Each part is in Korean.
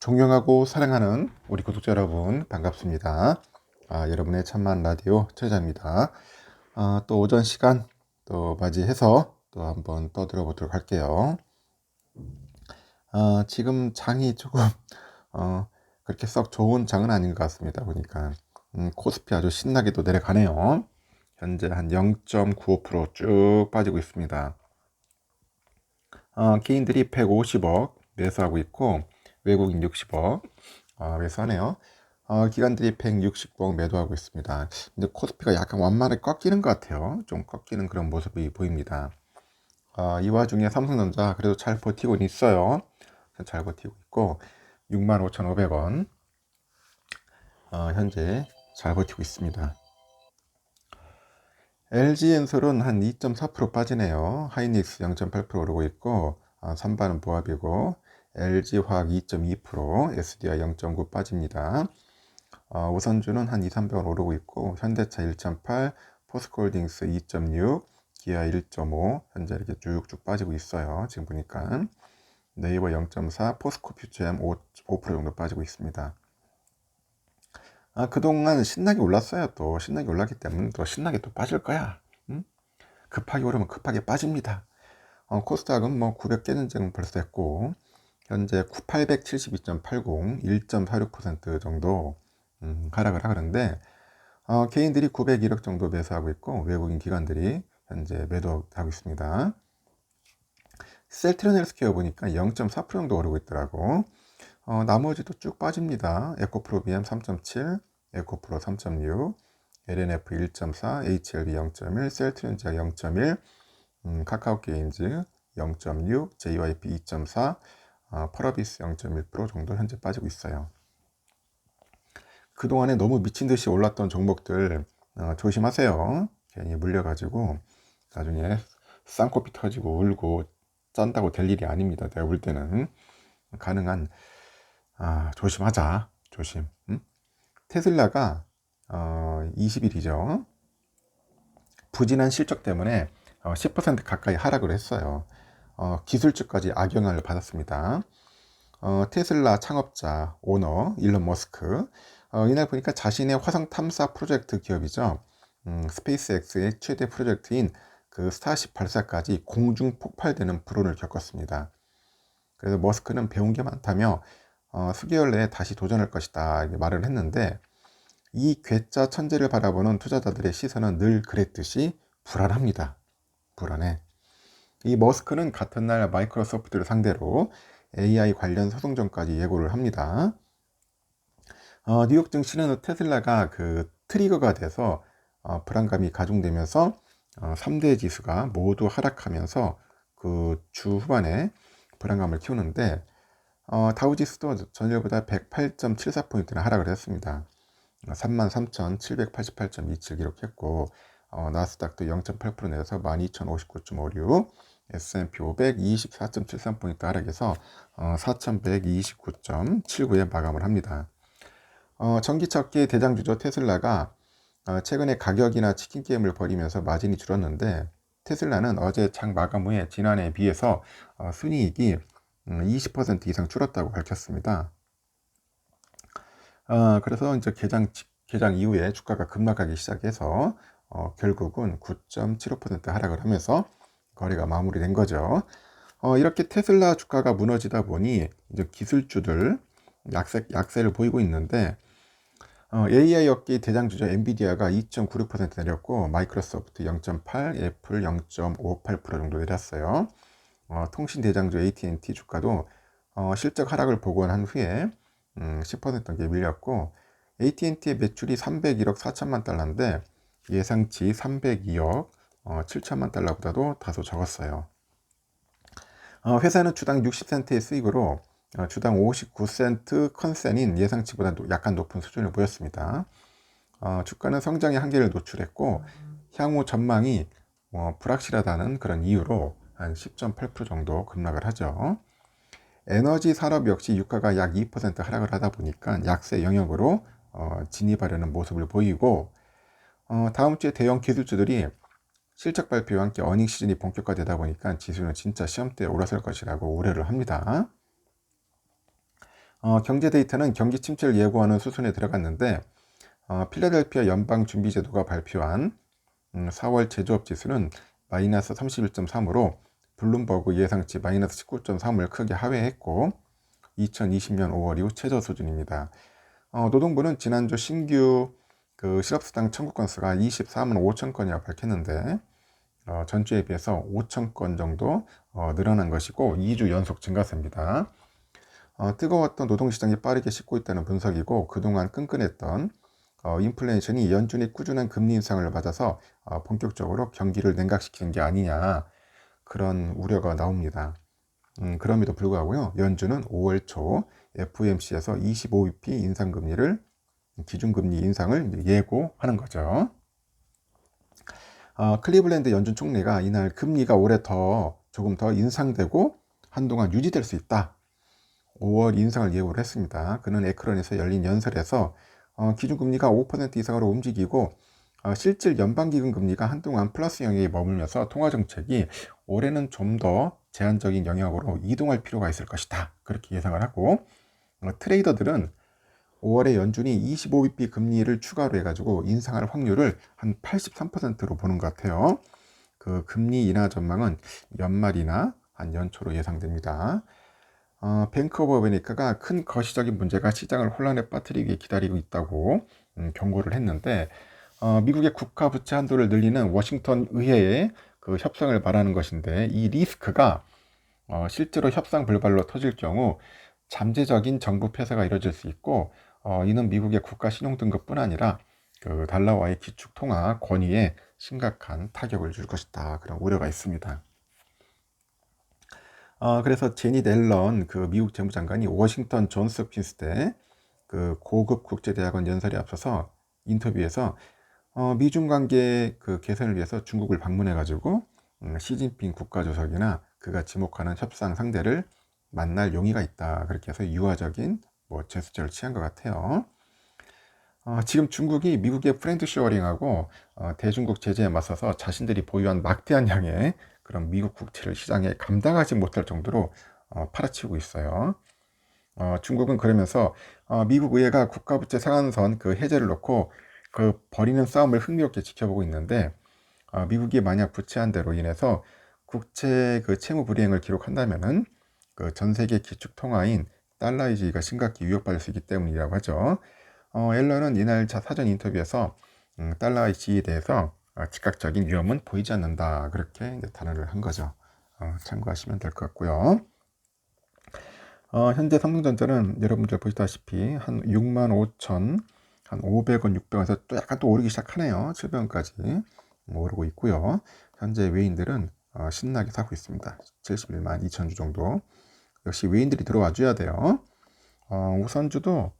존경하고 사랑하는 우리 구독자 여러분 반갑습니다. 아, 여러분의 참만 라디오 최자입니다. 아, 또 오전 시간 또 맞이해서 또 한번 떠들어 보도록 할게요. 아, 지금 장이 조금 어, 그렇게 썩 좋은 장은 아닌 것 같습니다. 보니까 음, 코스피 아주 신나게도 내려가네요. 현재 한 0.95%쭉 빠지고 있습니다. 어, 개인들이 150억 매수하고 있고 외국인 60억 어, 매수하네요. 어, 기관들이 160억 매도하고 있습니다. 근데 코스피가 약간 완만하게 꺾이는 것 같아요. 좀 꺾이는 그런 모습이 보입니다. 어, 이 와중에 삼성전자 그래도 잘 버티고 있어요. 잘 버티고 있고 65,500원 어, 현재 잘 버티고 있습니다. LG엔솔은 한 2.4% 빠지네요. 하이닉스 0.8% 오르고 있고 어, 3반은 보합이고 LG화학 2.2%, SDI 0.9 빠집니다. 어, 우선주는 한 2, 300원 오르고 있고 현대차 1.8, 포스코홀딩스 2.6, 기아 1.5 현재 이렇게 쭉쭉 빠지고 있어요. 지금 보니까 네이버 0.4, 포스코 퓨처엠 5, 5% 정도 빠지고 있습니다. 아, 그동안 신나게 올랐어요. 또 신나게 올랐기 때문에 또 신나게 또 빠질 거야. 응? 급하게 오르면 급하게 빠집니다. 어, 코스닥은 뭐 900 깨는 적은 벌써 했고 현재 872.80, 1.46% 정도 음, 하락을 하는데 어, 개인들이 901억 정도 매수하고 있고 외국인 기관들이 현재 매도하고 있습니다. 셀트리온 헬스케어 보니까 0.4% 정도 오르고 있더라고. 어, 나머지도 쭉 빠집니다. 에코프로비엠 3.7, 에코프로 3.6, LNF 1.4, HLB 0.1, 셀트리온지아 0.1, 음, 카카오 게임즈 0.6, JYP 2.4, 어, 펄어비스 0.1% 정도 현재 빠지고 있어요. 그동안에 너무 미친 듯이 올랐던 종목들 어, 조심하세요. 괜히 물려가지고 나중에 쌍코피 터지고 울고 짠다고 될 일이 아닙니다. 내가 볼 때는 가능한 아, 조심하자. 조심. 응? 테슬라가 어, 20일이죠. 부진한 실적 때문에 어, 10% 가까이 하락을 했어요. 어, 기술주까지 악영향을 받았습니다. 어, 테슬라 창업자 오너 일론 머스크 어, 이날 보니까 자신의 화성 탐사 프로젝트 기업이죠. 음, 스페이스X의 최대 프로젝트인 그 스타쉽 발사까지 공중 폭발되는 불운을 겪었습니다. 그래서 머스크는 배운 게 많다며 어, 수개월 내에 다시 도전할 것이다 말을 했는데 이 괴짜 천재를 바라보는 투자자들의 시선은 늘 그랬듯이 불안합니다. 불안해. 이 머스크는 같은 날 마이크로소프트를 상대로 AI 관련 소송전까지 예고를 합니다. 어, 뉴욕 증시는 테슬라가 그 트리거가 돼서 어, 불안감이 가중되면서 어, 3대 지수가 모두 하락하면서 그 주 후반에 불안감을 키우는데 어, 다우지수도 전일보다 108.74포인트나 하락을 했습니다. 33,788.27 기록했고 어, 나스닥도 0.8% 내려서 12,059.56 S&P 500 24.73포인트 하락해서 어, 4,129.79에 마감을 합니다. 어, 전기차 업계의 대장주죠 테슬라가 어, 최근에 가격이나 치킨 게임을 벌이면서 마진이 줄었는데 테슬라는 어제 장 마감 후에 지난해에 비해서 어, 순이익이 20% 음, 이상 줄었다고 밝혔습니다. 어, 그래서 이제 개장 개장 이후에 주가가 급락하기 시작해서 어, 결국은 9.75% 하락을 하면서 거래가 마무리된 거죠. 어, 이렇게 테슬라 주가가 무너지다 보니 이제 기술주들 약세, 약세를 보이고 있는데 어, AI 업계 대장주죠 엔비디아가 2.96% 내렸고 마이크로소프트 0.8, 애플 0.58% 정도 내렸어요. 어, 통신 대장주 AT&T 주가도 어, 실적 하락을 복원한 후에 음, 10% 넘게 밀렸고 AT&T의 매출이 301억 4천만 달러인데 예상치 302억 어, 7천만 달러보다도 다소 적었어요. 어, 회사는 주당 60센트의 수익으로 어, 주당 59센트 컨센인 예상치보다 약간 높은 수준을 보였습니다. 어, 주가는 성장의 한계를 노출했고 향후 전망이 어, 불확실하다는 그런 이유로 한 10.8% 정도 급락을 하죠. 에너지 산업 역시 유가가 약 2% 하락을 하다 보니까 약세 영역으로 어, 진입하려는 모습을 보이고 어, 다음 주에 대형 기술주들이 실적 발표와 함께 어닝 시즌이 본격화되다 보니까 지수는 진짜 시험대에 올라설 것이라고 우려를 합니다. 어, 경제 데이터는 경기 침체를 예고하는 수순에 들어갔는데 어, 필라델피아 연방준비제도가 발표한 음, 4월 제조업 지수는 마이너스 31.3으로 블룸버그 예상치 마이너스 19.3을 크게 하회했고 2020년 5월 이후 최저 수준입니다. 어, 노동부는 지난주 신규 그 실업수당 청구 건수가 24만 5천 건이라 밝혔는데 어, 전주에 비해서 5천 건 정도 어, 늘어난 것이고 2주 연속 증가세입니다. 어, 뜨거웠던 노동시장이 빠르게 식고 있다는 분석이고 그동안 끈끈했던 어, 인플레이션이 연준이 꾸준한 금리 인상을 맞아서 어, 본격적으로 경기를 냉각시키는 게 아니냐 그런 우려가 나옵니다. 음, 그럼에도 불구하고요 연준은 5월 초 FOMC에서 25bp 인상 금리를 기준금리 인상을 예고하는 거죠. 어, 클리블랜드 연준 총리가 이날 금리가 올해 더 조금 더 인상되고 한동안 유지될 수 있다. 5월 인상을 예고를 했습니다. 그는 에크런에서 열린 연설에서 어, 기준금리가 5% 이상으로 움직이고 어, 실질 연방기금 금리가 한동안 플러스 영역에 머물면서 통화정책이 올해는 좀 더 제한적인 영역으로 이동할 필요가 있을 것이다. 그렇게 예상을 하고 어, 트레이더들은 5월에 연준이 25bp 금리를 추가로 해가지고 인상할 확률을 한 83%로 보는 것 같아요. 그 금리 인하 전망은 연말이나 한 연초로 예상됩니다. 어, 뱅크 오브 아메리카가 큰 거시적인 문제가 시장을 혼란에 빠뜨리게 기다리고 있다고 음, 경고를 했는데 어, 미국의 국가 부채 한도를 늘리는 워싱턴 의회의 그 협상을 말하는 것인데 이 리스크가 어, 실제로 협상 불발로 터질 경우 잠재적인 정부 폐쇄가 이뤄질 수 있고 어, 이는 미국의 국가 신용 등급뿐 아니라 그 달러와의 기축 통화 권위에 심각한 타격을 줄 것이다 그런 우려가 있습니다. 어, 그래서 제니 델런 그 미국 재무장관이 워싱턴 존스 핀스 때그 고급 국제대학원 연설에 앞서서 인터뷰에서 어, 미중 관계 그 개선을 위해서 중국을 방문해 가지고 음, 시진핑 국가주석이나 그가 지목하는 협상 상대를 만날 용의가 있다 그렇게 해서 유화적인 뭐 제스처를 취한 것 같아요. 어, 지금 중국이 미국의 프렌드 쇼어링하고 어, 대중국 제재에 맞서서 자신들이 보유한 막대한 양의 그런 미국 국채를 시장에 감당하지 못할 정도로 어, 팔아치우고 있어요. 어, 중국은 그러면서 어, 미국 의회가 국가부채 상한선 그 해제를 놓고 그 버리는 싸움을 흥미롭게 지켜보고 있는데 어, 미국이 만약 부채한 대로 인해서 국채 그 채무 불이행을 기록한다면은 그 전 세계 기축 통화인 달러의 지위가 심각히 위협받을 수 있기 때문이라고 하죠. 어, 앨런은 이날 사전 인터뷰에서 음, 달러의 지위에 대해서 어, 즉각적인 위험은 보이지 않는다 그렇게 단언을 한 거죠. 어, 참고하시면 될 것 같고요. 어, 현재 삼성전자는 여러분들 보시다시피 한 6만 5천 한 500원, 600원에서 또 약간 또 오르기 시작하네요. 700원까지 오르고 있고요. 현재 외인들은 어, 신나게 사고 있습니다. 71만 2천 주 정도. 역시 외인들이 들어와 줘야 돼요. 어, 우선주도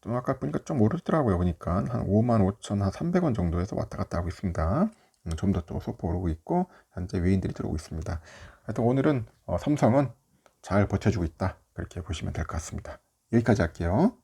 또 아까 보니까 좀 오르더라고요. 보니까 한 5만 5천 한 300원 정도에서 왔다 갔다 하고 있습니다. 음, 좀더 또 소폭 오르고 있고 현재 외인들이 들어오고 있습니다. 하여튼 오늘은 어, 삼성은 잘 버텨주고 있다. 그렇게 보시면 될 것 같습니다. 여기까지 할게요.